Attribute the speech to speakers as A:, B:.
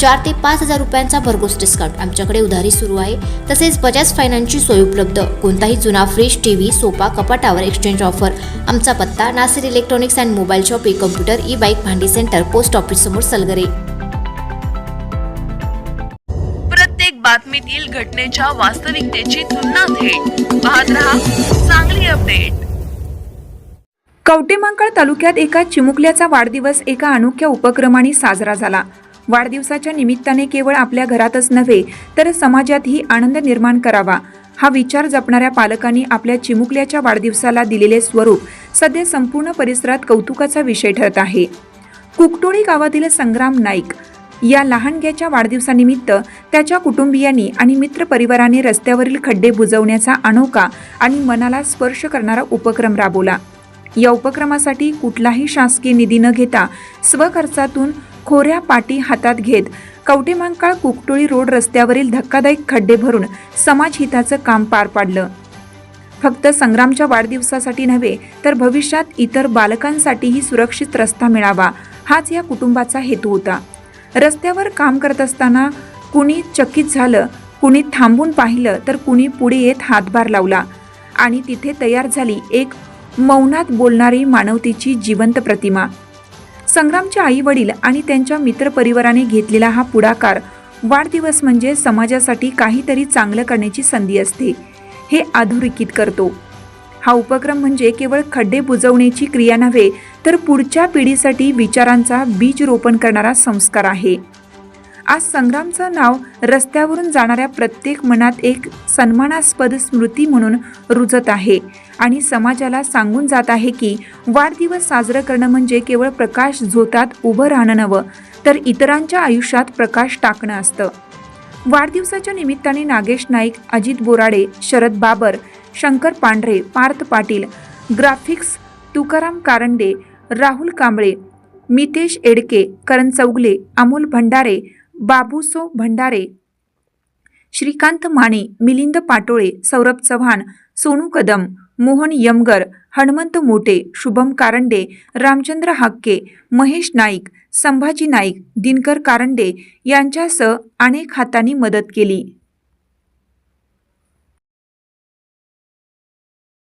A: चार ते पाच हजार रुपयांचा भरघोस डिस्काउंट. आमच्याकडे उधारी सुरू आहे. तसेच बजाज फायनान्सची सोय उपलब्ध. कोणताही जुना फ्रीज टीव्ही सोफा कपाटावर एक्सचेंज ऑफर. आमचा पत्ता Nasir electronics and mobile shop e computer e bike भांडी सेंटर पोस्ट ऑफिस समोर सलगरे.
B: प्रत्येक बातमीतील घटनेच्या वास्तविकतेची तुलना थेट. पाहत रहा चांगली अपडेट.
C: कवटेमांकाळ तालुक्यात एका चिमुकल्याचा वाढदिवस एका अनोख्या उपक्रमाने साजरा झाला. वाढदिवसाच्या निमित्ताने केवळ आपल्या घरातच नव्हे तर समाजातही आनंद निर्माण करावा. हा विचार जपणाऱ्या पालकांनी आपल्या चिमुकल्याच्या वाढदिवसाला दिलेले स्वरूप सध्या संपूर्ण परिसरात कौतुकाचा विषय ठरत आहे. कुकटोळी गावातील संग्राम नाईक या लहानग्याच्या वाढदिवसानिमित्त त्याच्या कुटुंबियांनी आणि मित्रपरिवाराने रस्त्यावरील खड्डे बुजवण्याचा अनोखा आणि मनाला स्पर्श करणारा उपक्रम राबवला. या उपक्रमासाठी कुठलाही शासकीय निधी न घेता स्वखर्चातून खोऱ्या पाटी हातात घेत कवटेमांकाळ कुकटोळी रोड रस्त्यावरील धक्कादायक खड्डे भरून समाजहिताचं काम पार पाडलं. फक्त संग्रामच्या वाढदिवसासाठी नव्हे तर भविष्यात इतर बालकांसाठीही सुरक्षित रस्ता मिळावा हाच या कुटुंबाचा हेतू होता. रस्त्यावर काम करत असताना कुणी चकित झालं कुणी थांबून पाहिलं तर कुणी पुढे येत हातभार लावला. आणि तिथे तयार झाली एक मौनात बोलणारी मानवतेची जिवंत प्रतिमा. संग्रामचे आई वडील आणि त्यांच्या मित्रपरिवाराने घेतलेला हा पुढाकार वाढदिवस म्हणजे समाजासाठी काहीतरी चांगलं करण्याची संधी असते हे अधोरेखित करतो. हा उपक्रम म्हणजे केवळ खड्डे बुजवण्याची क्रिया नव्हे तर पुढच्या पिढीसाठी विचारांचा बीज रोपण करणारा संस्कार आहे. आज संग्रामचं नाव रस्त्यावरून जाणाऱ्या प्रत्येक मनात एक सन्मानास्पद स्मृती म्हणून रुजत आहे. आणि समाजाला सांगून जात आहे की वाढदिवस साजरं करणं म्हणजे केवळ प्रकाश झोतात उभं राहणं नवं तर इतरांच्या आयुष्यात प्रकाश टाकणं असतं. वाढदिवसाच्या निमित्ताने नागेश नाईक अजित बोराडे शरद बाबर शंकर पांढरे पार्थ पाटील ग्राफिक्स तुकाराम कारंडे राहुल कांबळे मितेश एडके करण चौगले अमोल भंडारे बाबूसो भंडारे श्रीकांत माने मिलिंद पाटोळे सौरभ चव्हाण सोनू कदम मोहन यमगर हनुमंत मोटे शुभम कारंडे रामचंद्र हाक्के महेश नाईक संभाजी नाईक दिनकर कारंडे यांच्यासह अनेक हातांनी मदत केली.